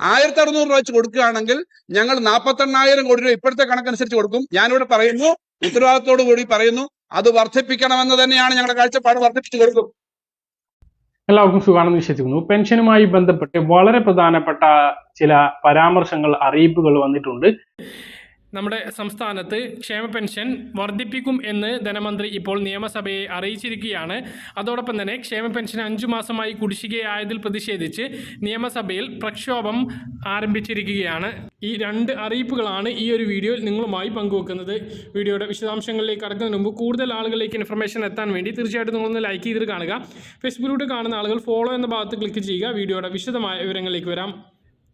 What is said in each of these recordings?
ആയിരത്തി അറുന്നൂറ് രൂപ വെച്ച് കൊടുക്കുകയാണെങ്കിൽ ഞങ്ങൾ നാൽപ്പത്തെണ്ണായിരം കോടി രൂപ ഇപ്പോഴത്തെ കണക്കനുസരിച്ച് കൊടുക്കും. ഞാനിവിടെ പറയുന്നു ഉത്തരവാദിത്തോടു കൂടി പറയുന്നു അത് വർദ്ധിപ്പിക്കണമെന്ന് തന്നെയാണ് ഞങ്ങളുടെ കാഴ്ചപ്പാട് വർദ്ധിപ്പിച്ചു കൊടുക്കും. എല്ലാവർക്കും സുഖാണെന്ന് വിശ്വസിക്കുന്നു. പെൻഷനുമായി ബന്ധപ്പെട്ട് വളരെ പ്രധാനപ്പെട്ട ചില പരാമർശങ്ങൾ അറിയിപ്പുകൾ വന്നിട്ടുണ്ട്. നമ്മുടെ സംസ്ഥാനത്ത് ക്ഷേമ പെൻഷൻ വർദ്ധിപ്പിക്കും എന്ന് ധനമന്ത്രി ഇപ്പോൾ നിയമസഭയെ അറിയിച്ചിരിക്കുകയാണ്. അതോടൊപ്പം തന്നെ ക്ഷേമ പെൻഷൻ അഞ്ചു മാസമായി കുടിശ്ശികയായതിൽ പ്രതിഷേധിച്ച് നിയമസഭയിൽ പ്രക്ഷോഭം ആരംഭിച്ചിരിക്കുകയാണ്. ഈ രണ്ട് അറിയിപ്പുകളാണ് ഈ ഒരു വീഡിയോയിൽ നിങ്ങളുമായി പങ്കുവെക്കുന്നത്. വീഡിയോയുടെ വിശദാംശങ്ങളിലേക്ക് കടക്കുന്നതിന് മുമ്പ് കൂടുതൽ ആളുകളിലേക്ക് ഇൻഫർമേഷൻ എത്താൻ വേണ്ടി തീർച്ചയായിട്ടും നിങ്ങളൊന്ന് ലൈക്ക് ചെയ്തിട്ട് കാണുക. ഫേസ്ബുക്കിലൂടെ കാണുന്ന ആളുകൾ ഫോളോ എന്ന ഭാഗത്ത് ക്ലിക്ക് ചെയ്യുക. വീഡിയോയുടെ വിശദമായ വിവരങ്ങളിലേക്ക് വരാം.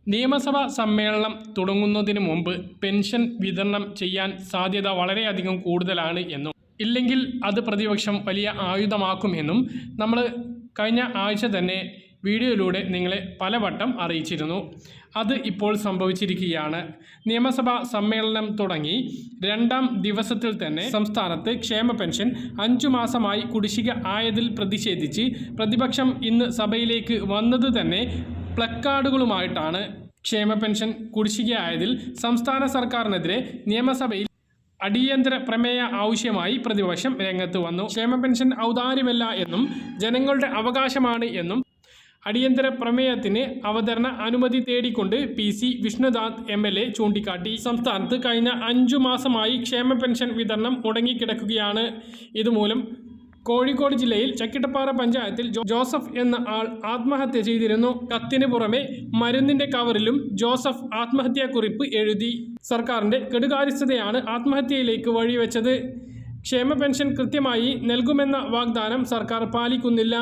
നിയമസഭാ സമ്മേളനം തുടങ്ങുന്നതിന് മുമ്പ് പെൻഷൻ വിതരണം ചെയ്യാൻ സാധ്യത വളരെയധികം കൂടുതലാണ് എന്നും ഇല്ലെങ്കിൽ അത് പ്രതിപക്ഷം വലിയ ആയുധമാക്കും എന്നും നമ്മൾ കഴിഞ്ഞ ആഴ്ച തന്നെ വീഡിയോയിലൂടെ നിങ്ങളെ പലവട്ടം അറിയിച്ചിരുന്നു. അത് ഇപ്പോൾ സംഭവിച്ചിരിക്കുകയാണ്. നിയമസഭാ സമ്മേളനം തുടങ്ങി രണ്ടാം ദിവസത്തിൽ തന്നെ സംസ്ഥാനത്ത് ക്ഷേമ പെൻഷൻ അഞ്ചു മാസമായി കുടിശ്ശിക ആയതിൽ പ്രതിഷേധിച്ച് പ്രതിപക്ഷം ഇന്ന് സഭയിലേക്ക് വന്നത് തന്നെ പ്ലക്കാർഡുകളുമായിട്ടാണ് ക്ഷേമ പെൻഷൻ കുടിശ്ശികയായതിൽ സംസ്ഥാന സർക്കാരിനെതിരെ നിയമസഭയിൽ അടിയന്തര പ്രമേയ ആവശ്യമായി പ്രതിപക്ഷം രംഗത്ത് വന്നു. ക്ഷേമ പെൻഷൻ ഔദാര്യമല്ല എന്നും ജനങ്ങളുടെ അവകാശമാണ് എന്നും അടിയന്തര പ്രമേയത്തിന് അവതരണ അനുമതി തേടിക്കൊണ്ട് P C Vishnudas M L A ചൂണ്ടിക്കാട്ടി. സംസ്ഥാനത്ത് കഴിഞ്ഞ അഞ്ചു മാസമായി ക്ഷേമ പെൻഷൻ വിതരണം മുടങ്ങിക്കിടക്കുകയാണ്. ഇതുമൂലം കോഴിക്കോട് ജില്ലയിൽ ചക്കിട്ടപ്പാറ പഞ്ചായത്തിൽ ജോസഫ് എന്ന ആൾ ആത്മഹത്യ ചെയ്തിരുന്നു. കത്തിന് പുറമെ മരുന്നിന്റെ കവറിലും ജോസഫ് ആത്മഹത്യാക്കുറിപ്പ് എഴുതി. സർക്കാരിന്റെ കെടുകാര്യസ്ഥതയാണ് ആത്മഹത്യയിലേക്ക് വഴിവെച്ചത്. ക്ഷേമ പെൻഷൻ കൃത്യമായി നൽകുമെന്ന വാഗ്ദാനം സർക്കാർ പാലിക്കുന്നില്ല.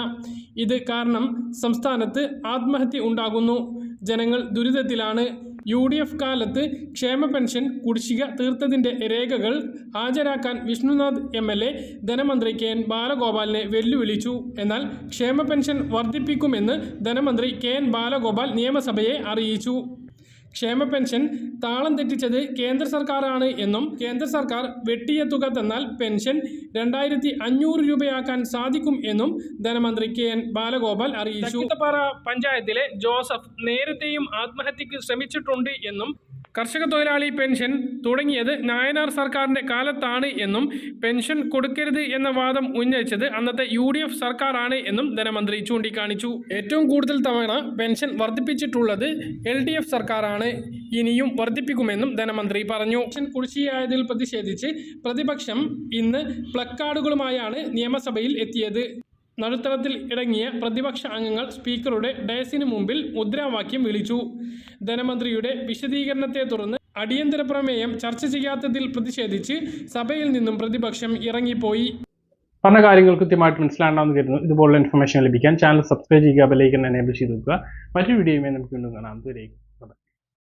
ഇത് കാരണം സംസ്ഥാനത്ത് ആത്മഹത്യ ഉണ്ടാകുന്നു. ജനങ്ങൾ ദുരിതത്തിലാണ്. യു ഡി എഫ് കാലത്ത് ക്ഷേമ പെൻഷൻ കുടിശ്ശിക തീർത്തതിന്റെ രേഖകൾ ഹാജരാക്കാൻ വിഷ്ണുനാഥ് എം എൽ എ ധനമന്ത്രി കെ എൻ ബാലഗോപാലിനെ വെല്ലുവിളിച്ചു. എന്നാൽ ക്ഷേമ പെൻഷൻ വർദ്ധിപ്പിക്കുമെന്ന് ധനമന്ത്രി കെ എൻ ബാലഗോപാൽ നിയമസഭയെ അറിയിച്ചു. ക്ഷേമ പെൻഷൻ താളം തെറ്റിച്ചത് കേന്ദ്ര സർക്കാരാണ് എന്നും കേന്ദ്ര സർക്കാർ വെട്ടിയ തുക തന്നാൽ പെൻഷൻ രണ്ടായിരത്തി അഞ്ഞൂറ് രൂപയാക്കാൻ സാധിക്കും എന്നും ധനമന്ത്രി കെ എൻ ബാലഗോപാൽ അറിയിച്ചു. പഞ്ചായത്തിലെ ജോസഫ് നേരത്തെയും ആത്മഹത്യക്ക് ശ്രമിച്ചിട്ടുണ്ട് എന്നും കർഷക തൊഴിലാളി പെൻഷൻ തുടങ്ങിയത് നായനാർ സർക്കാരിന്റെ കാലത്താണ് എന്നും പെൻഷൻ കൊടുക്കരുത് എന്ന വാദം ഉന്നയിച്ചത് അന്നത്തെ യു ഡി എഫ് സർക്കാരാണ് എന്നും ധനമന്ത്രി ചൂണ്ടിക്കാണിച്ചു. ഏറ്റവും കൂടുതൽ തവണ പെൻഷൻ വർദ്ധിപ്പിച്ചിട്ടുള്ളത് എൽ ഡി എഫ് സർക്കാരാണ്. ഇനിയും വർദ്ധിപ്പിക്കുമെന്നും ധനമന്ത്രി പറഞ്ഞു. പെൻഷൻ കുടിശ്ശിയായതിൽ പ്രതിഷേധിച്ച് പ്രതിപക്ഷം ഇന്ന് പ്ലക്കാർഡുകളുമായാണ് നിയമസഭയിൽ എത്തിയത്. നടുത്തളത്തിൽ ഇറങ്ങിയ പ്രതിപക്ഷ അംഗങ്ങൾ സ്പീക്കറുടെ ഡയസിന് മുമ്പിൽ മുദ്രാവാക്യം വിളിച്ചു. ധനമന്ത്രിയുടെ വിശദീകരണത്തെ തുടർന്ന് അടിയന്തര പ്രമേയം ചർച്ച ചെയ്യാത്തതിൽ പ്രതിഷേധിച്ച് സഭയിൽ നിന്നും പ്രതിപക്ഷം ഇറങ്ങിപ്പോയി. പറഞ്ഞ കാര്യങ്ങൾ കൃത്യമായിട്ട് മനസ്സിലാണ്ടാന്ന് കരുതുന്നു. ഇതുപോലുള്ള ഇൻഫർമേഷൻ ലഭിക്കാൻ ചാനൽ സബ്സ്ക്രൈബ് ചെയ്യുക ബെലൈക്കൻ എനേബിൾ ചെയ്ത് വെക്കുക. മറ്റൊരു വീഡിയോയുമായി നമുക്ക് വീണ്ടും കാണാം.